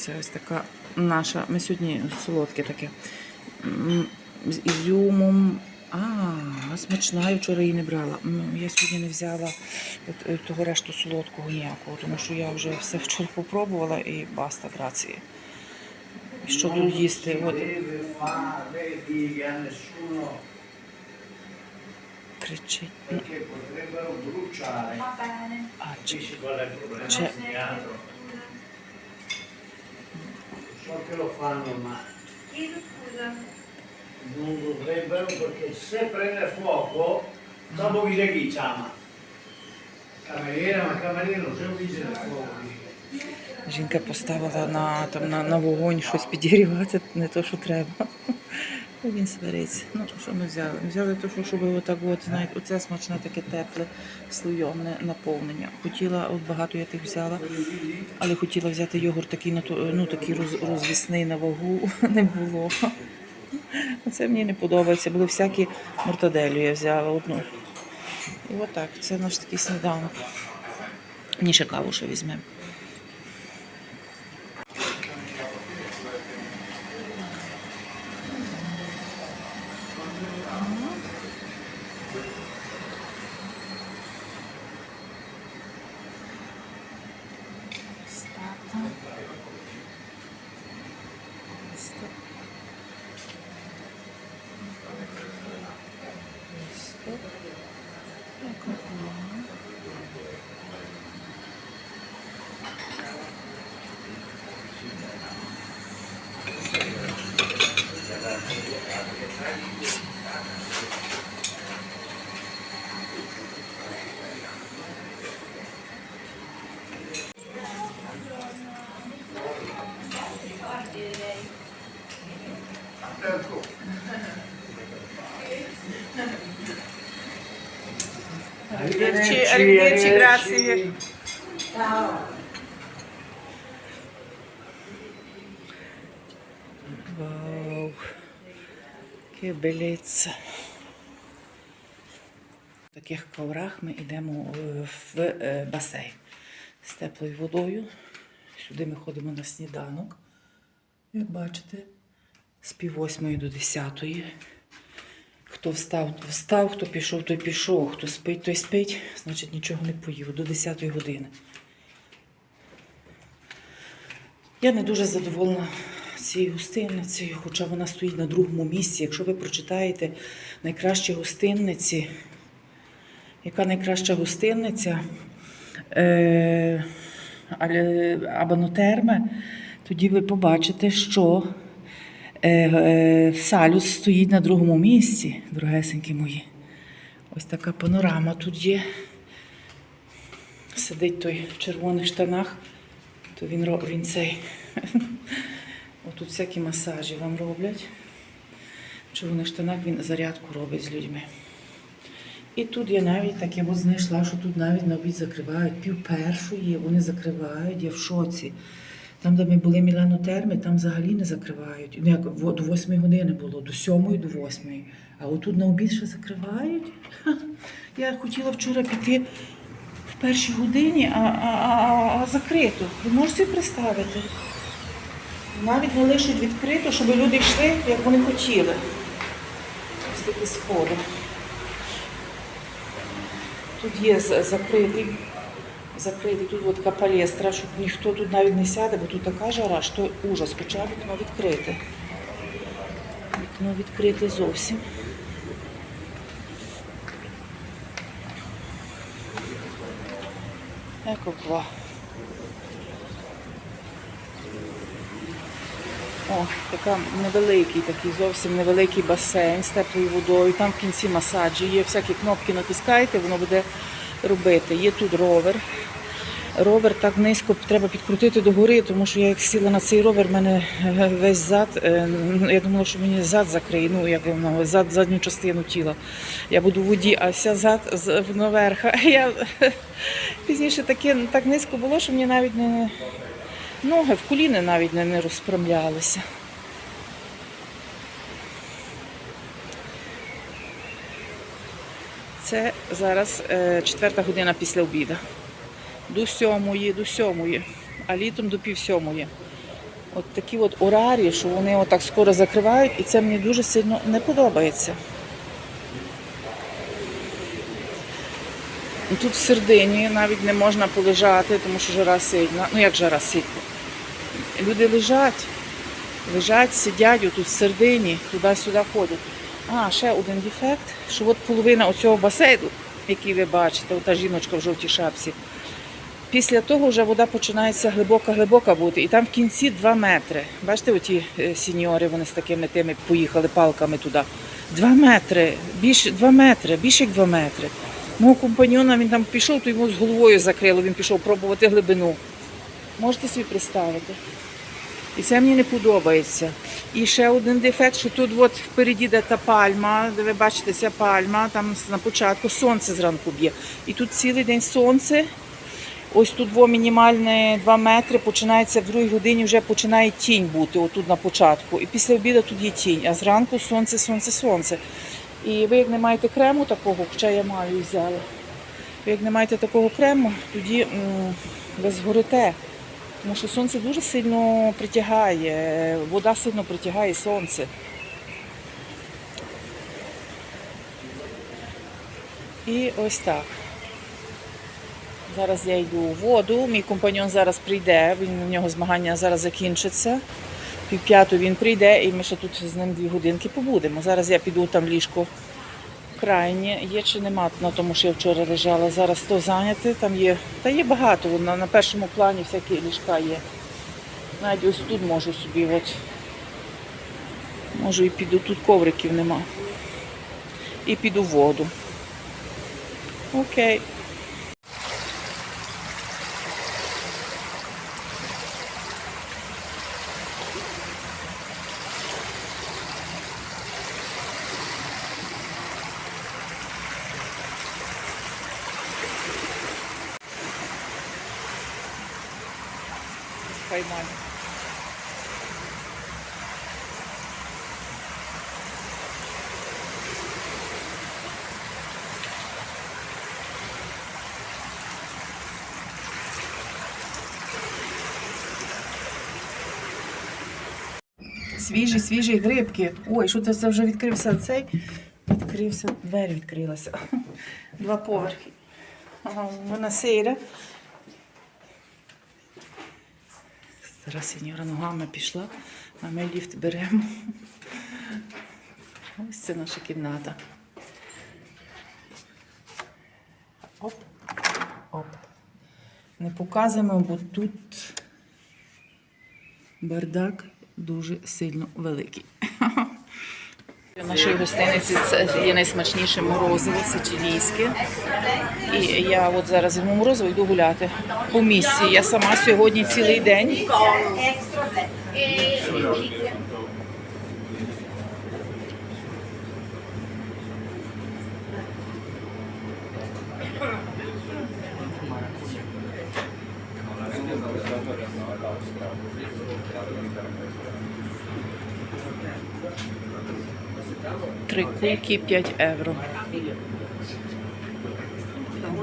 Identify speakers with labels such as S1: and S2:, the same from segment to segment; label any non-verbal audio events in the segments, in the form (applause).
S1: Це ось така наша. Ми сьогодні солодке таке. З ізюмом. А, смачна, я вчора її не брала. Я сьогодні не взяла от, е, того решту солодкого ніякого, тому що я вже все вчора попробувала і баста, грації. Що тут їсти? От кричить. А, чи...
S2: Capisci che lo fanno, ma
S3: Chiedo scusa.
S2: non dovrebbero perché se prende fuoco, dopo vi chi chiama? Cameriera, ma cameriera non c'è un vigile del fuoco. dico.
S1: Жінка поставила на, там, на, на вогонь щось підігрівати, не то, що треба. Він свариться. Ну, що ми взяли? Взяли те, що щоб отак от, знаєте, оце смачне таке тепле, слойомне наповнення. Хотіла, от багато я тих взяла, але хотіла взяти йогурт такий, ну, такий роз, розвісний на вагу, (laughs) не було. Це мені не подобається. Були всякі мортаделю я взяла одну. І отак, це наш такий сніданок. Мені ще каву ще візьмемо.
S2: Arrivederci,
S1: arrivederci, grazie. Ciao. Goodbye. Белеться. В таких коврах ми йдемо е, в е, басейн з теплою водою. Сюди ми ходимо на сніданок. Як бачите, з пів восьмої до десятої. Хто встав, то встав, хто пішов, той пішов, хто спить, той спить, значить нічого не поїв до 10 години. Я не дуже задоволена цією гостинницею, хоча вона стоїть на другому місці. Якщо ви прочитаєте найкращі гостинниці, яка найкраща гостинниця е, Абанотерме, тоді ви побачите, що е, е, Салюс стоїть на другому місці, дорогесенькі мої. Ось така панорама тут є. Сидить той в червоних штанах, то він, він цей. (laughs) Отут всякі масажі вам роблять. Червоних штанах він зарядку робить з людьми. І тут я навіть таке от знайшла, що тут навіть на обід закривають. Пів першої вони закривають, я в шоці. Там, де ми були Мілано Терми, там взагалі не закривають. Ну, як до восьмої години було, до сьомої, до восьмої. А отут на обід ще закривають. Я хотіла вчора піти в першій годині, а, а, а, а закрито. Ви можете представити? Навіть не лишуть відкрито, щоб люди йшли, як вони хотіли. Ось такі сходи. Тут є закритий, закритий тут от така щоб ніхто тут навіть не сяде, бо тут така жара, що ужас, хоча вікно відкрите. Вікно відкрите зовсім. Еко-ква. О, така невеликий, такий зовсім невеликий басейн з теплою водою. Там в кінці масаджі є всякі кнопки натискаєте, воно буде робити. Є тут ровер. Ровер так низько треба підкрутити догори, тому що я як сіла на цей ровер, в мене е, весь зад. е, Я думала, що мені зад закриє, ну як воно, зад, задню частину тіла. Я буду в воді, а вся зад наверх. (laughs) Я (laughs) пізніше таке так низько було, що мені навіть не ноги в коліни навіть не, розпрямлялися. Це зараз е, четверта година після обіду. До сьомої, до сьомої, а літом до пів сьомої. от такі от орарі, що вони отак скоро закривають, і це мені дуже сильно не подобається. Тут в середині навіть не можна полежати, тому що жара сильна. Ну як жара сильна? Люди лежать, лежать, сидять отут в середині, туди-сюди ходять. А, ще один дефект, що от половина оцього басейну, який ви бачите, ота жіночка в жовтій шапці. Після того вже вода починається глибока-глибока бути. І там в кінці 2 метри. Бачите, оті е, сіньори, вони з такими тими поїхали палками туди. 2 метри, більше 2 метри, більше як 2 метри. Мого компаньона він там пішов, то йому з головою закрило, він пішов пробувати глибину. Можете собі представити? І це мені не подобається. І ще один дефект, що тут от впереді де та пальма, де ви бачите, ця пальма, там на початку сонце зранку б'є. І тут цілий день сонце. Ось тут во мінімальне 2 метри, починається в другій годині, вже починає тінь бути, отут на початку. І після обіду тут є тінь, а зранку сонце, сонце, сонце. І ви як не маєте крему такого, хоча я маю і взяла. Ви як не маєте такого крему, тоді м, ви згорите. Тому що сонце дуже сильно притягає, вода сильно притягає сонце. І ось так. Зараз я йду у воду, мій компаньон зараз прийде, він у нього змагання зараз закінчиться. Пів п'яту він прийде і ми ще тут з ним дві годинки побудемо. Зараз я піду там ліжко крайнє. Є чи нема на тому, що я вчора лежала. Зараз то зайняте, там є. Та є багато, на, на першому плані всякі ліжка є. Навіть ось тут можу собі, от. Можу і піду, тут ковриків нема. І піду в воду. Окей. Свіжі, свіжі грибки. Ой, що це, вже відкрився цей? Відкрився, двері відкрилися. (laughs) Два поверхи. Вона сейра. Зараз сеньора ногами пішла, а ми ліфт беремо. (laughs) Ось це наша кімната. Оп, оп. Не показуємо, бо тут бардак дуже сильно великий. В нашій гостиниці це є найсмачніше морозиво сичилійське. І я от зараз йому морозиво йду гуляти по місці. Я сама сьогодні цілий день. Три кульки 5 євро.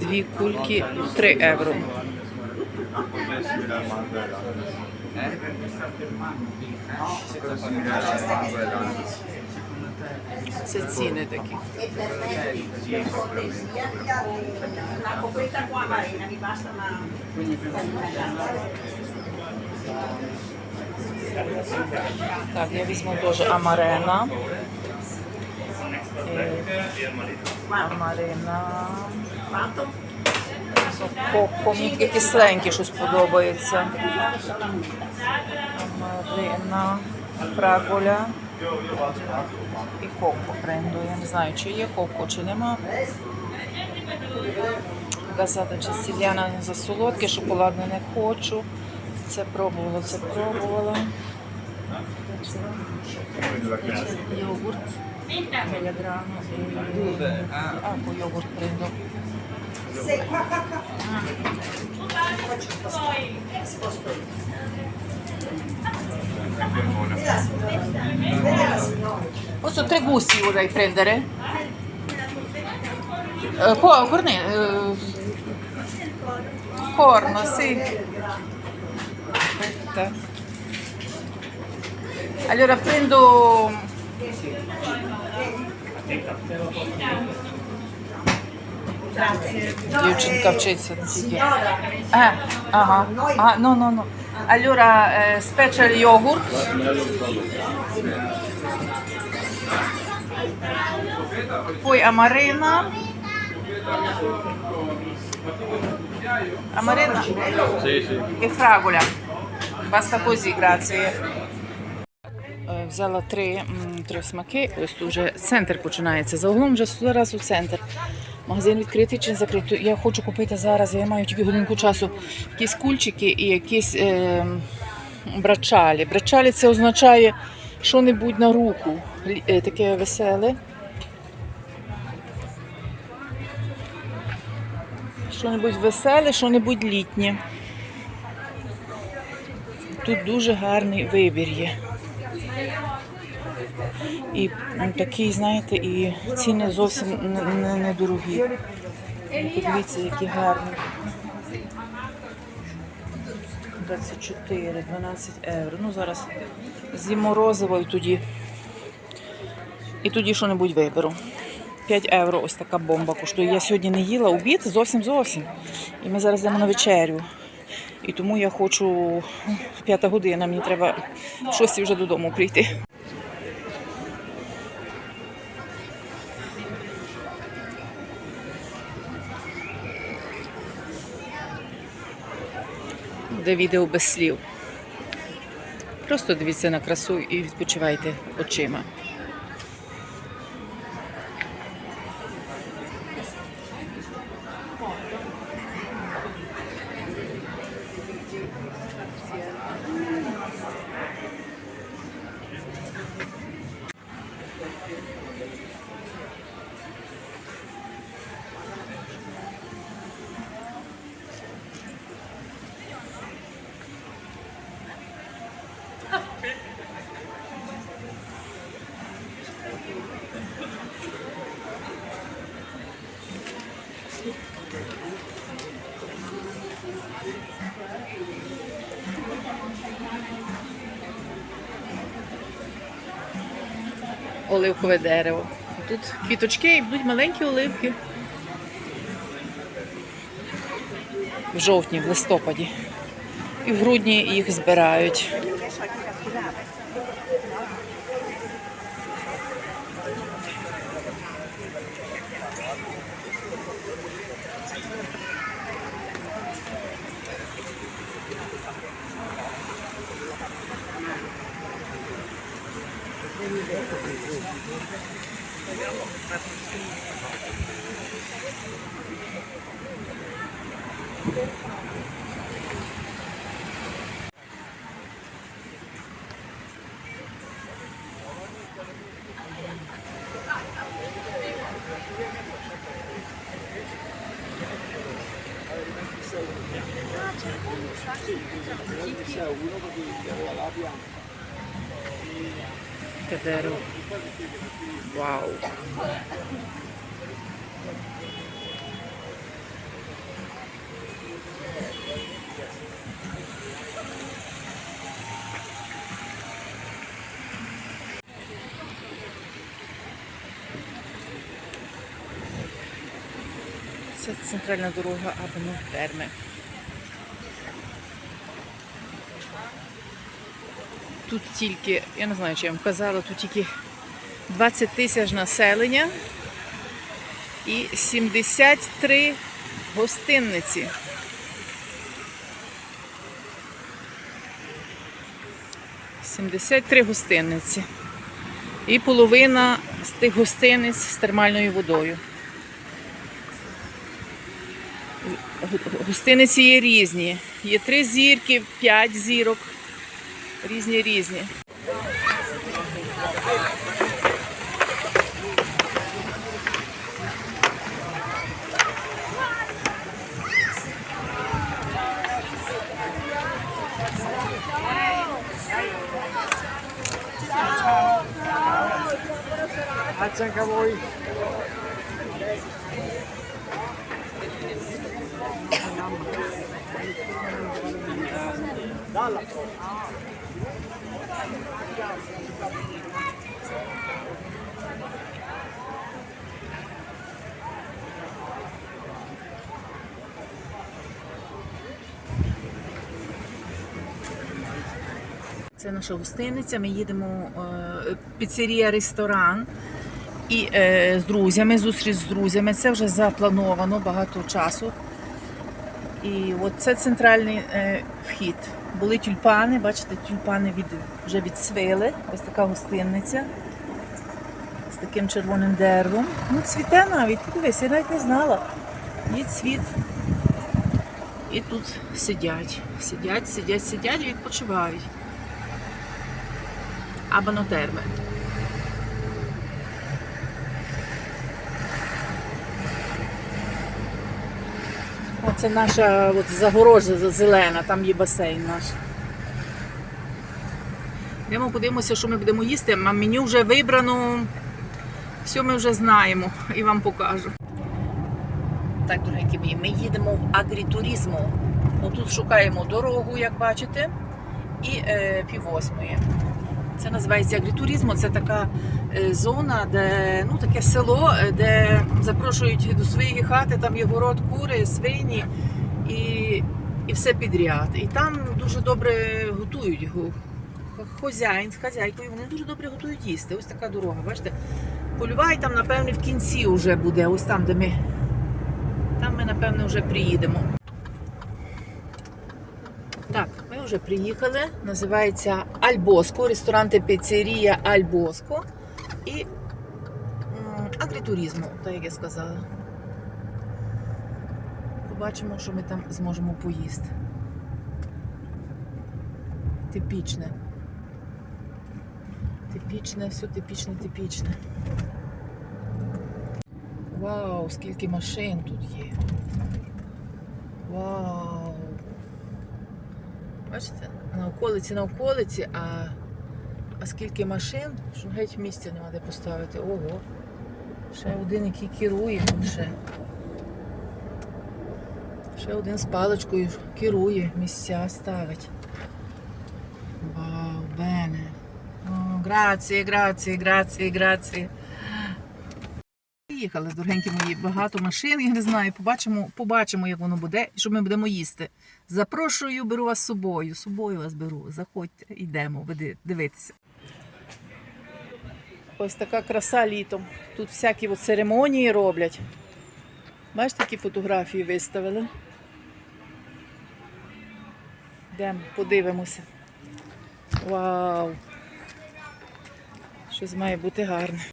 S1: Дві кульки 3 євро. Це ціни такі. Так, я візьму теж амарена. Е, Амарена. Таке кисленьке щось подобається. Амарена, фраголя і коко пренду. Я не знаю, чи є коко, чи нема. Газата частіляна за солодке, шоколадне не хочу. Це пробувала, це пробувала. Йогурт. Меліграму. А, по йогурт прийду. Posso tre gusti vorrei prendere? Eh, co- corne, eh, corno, sì. Aspetta. Allora prendo
S3: Grazie.
S1: Дівчинка вчиться тільки. Е, ага. А, ну, ну, ну. Allora, eh, special yogurt. Poi amarena. Amarena e fragola. Basta così, grazie. Е, Взяла три, три смаки. Ось тут вже центр починається. Загалом вже зараз у центр. Магазин відкритий чи закритий. Я хочу купити зараз. Я маю тільки годинку часу. Якісь кульчики і якісь е, брачалі. Брачалі це означає що-небудь на руку. Е, Таке веселе. Що-небудь веселе, що-небудь літнє. Тут дуже гарний вибір є. І такий, знаєте, і ціни зовсім не, не. Подивіться, які гарні. 24, 12 євро. Ну зараз з'їм морозиво і тоді. І тоді що-небудь виберу. 5 євро ось така бомба коштує. Я сьогодні не їла обід зовсім зовсім. І ми зараз йдемо на вечерю. І тому я хочу п'ята година, мені треба в вже додому прийти. Де відео без слів. Просто дивіться на красу і відпочивайте очима. Оливкове дерево. Тут квіточки і будуть маленькі оливки. В жовтні, в листопаді. І в грудні їх збирають. Таке дерево. Вау. Це центральна дорога Абану Терми. Тут тільки, я не знаю, чи я вам казала, тут тільки 20 тисяч населення і 73 гостинниці. Сімдесят три гостинниці. І половина з тих гостиниць з термальною водою. Гостиниці є різні. Є три зірки, п'ять зірок. Різні різні.
S2: Grazie anche a voi.
S1: Це наша гостиниця. Ми їдемо е, піцерія ресторан і е, з друзями, зустріч з друзями. Це вже заплановано багато часу. І от це центральний е, вхід. Були тюльпани, бачите, тюльпани від, вже відсвили. Ось така гостинниця з таким червоним деревом. Ну, цвіте навіть, дивись, я навіть не знала. Є цвіт. І тут сидять, сидять, сидять, сидять і відпочивають. Абонотерми. Оце наша от, загорожа зелена, там є басейн наш. Йдемо подивимося, що ми будемо їсти. А меню вже вибрано. Все ми вже знаємо і вам покажу. Так, дорогенькі мої, ми їдемо в агрітуризму. Отут шукаємо дорогу, як бачите, і е, пів. Це називається агрітуризм. Це така е, зона, де ну таке село, е, де запрошують до своєї хати, там є город, кури, свині і, і все підряд. І там дуже добре готують. Го- х- Хозяїн з хазяйкою, вони дуже добре готують їсти. Ось така дорога. Бачите? Польова і там, напевне, в кінці вже буде, ось там, де ми. Там ми, напевне, вже приїдемо. Так, ми вже приїхали. Називається Альбоско, ресторан та піцерія Альбоско і агрітуризму, так як я сказала. Побачимо, що ми там зможемо поїсти. Типічне. Типічне, все типічне, типічне. Вау, скільки машин тут є. Вау. Бачите, на околиці, на околиці, а, а скільки машин, що геть місця нема де поставити. Ого. Ще один, який керує тут ще. Ще один з паличкою керує, місця ставить. Вау, бене. Грації, грації, грації, грації. Приїхали, дорогенькі мої, багато машин, я не знаю, побачимо, побачимо, як воно буде, і що ми будемо їсти. Запрошую, беру вас з собою. З собою вас беру. Заходьте, йдемо, дивитися. Ось така краса літом. Тут всякі церемонії роблять. Бачите, які фотографії виставили? Йдемо, подивимося. Вау! Щось має бути гарне.